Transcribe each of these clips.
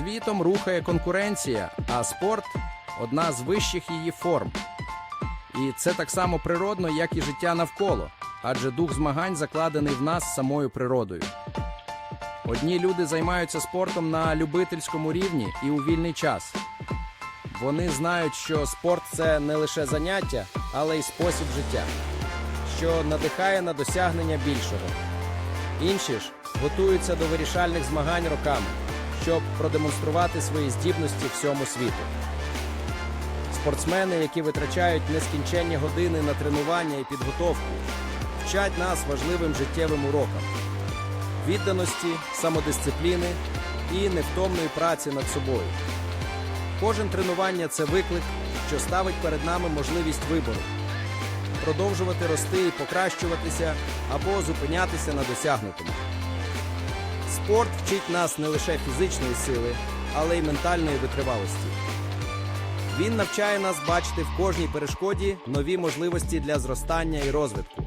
Світом рухає конкуренція, а спорт одна з вищих її форм. І це так само природно, як і життя навколо, адже дух змагань закладений в нас самою природою. Одні люди займаються спортом на любительському рівні і у вільний час. Вони знають, що спорт це не лише заняття, але й спосіб життя, що надихає на досягнення більшого. Інші ж готуються до вирішальних змагань роками, щоб продемонструвати свої здібності всьому світу. Спортсмени, які витрачають нескінченні години на тренування і підготовку, вчать нас важливим життєвим урокам відданості, самодисципліни і невтомної праці над собою. Кожен тренування це виклик, що ставить перед нами можливість вибору продовжувати рости і покращуватися або зупинятися на досягнутому. Спорт вчить нас не лише фізичної сили, але й ментальної витривалості. Він навчає нас бачити в кожній перешкоді нові можливості для зростання і розвитку.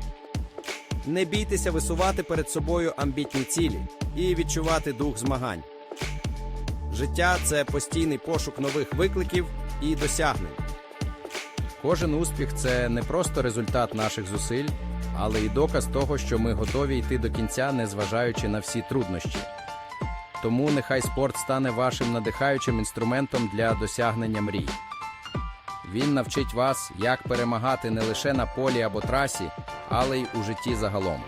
Не бійтеся висувати перед собою амбітні цілі і відчувати дух змагань. Життя це постійний пошук нових викликів і досягнень. Кожен успіх це не просто результат наших зусиль, але й доказ того, що ми готові йти до кінця, незважаючи на всі труднощі. Тому нехай спорт стане вашим надихаючим інструментом для досягнення мрій. Він навчить вас, як перемагати не лише на полі або трасі, але й у житті загалом.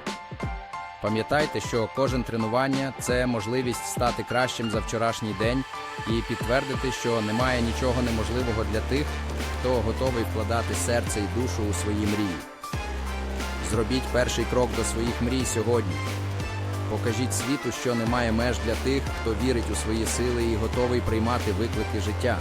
Пам'ятайте, що кожен тренування це можливість стати кращим за вчорашній день і підтвердити, що немає нічого неможливого для тих, хто готовий вкладати серце і душу у свої мрії. Зробіть перший крок до своїх мрій сьогодні. Покажіть світу, що немає меж для тих, хто вірить у свої сили і готовий приймати виклики життя.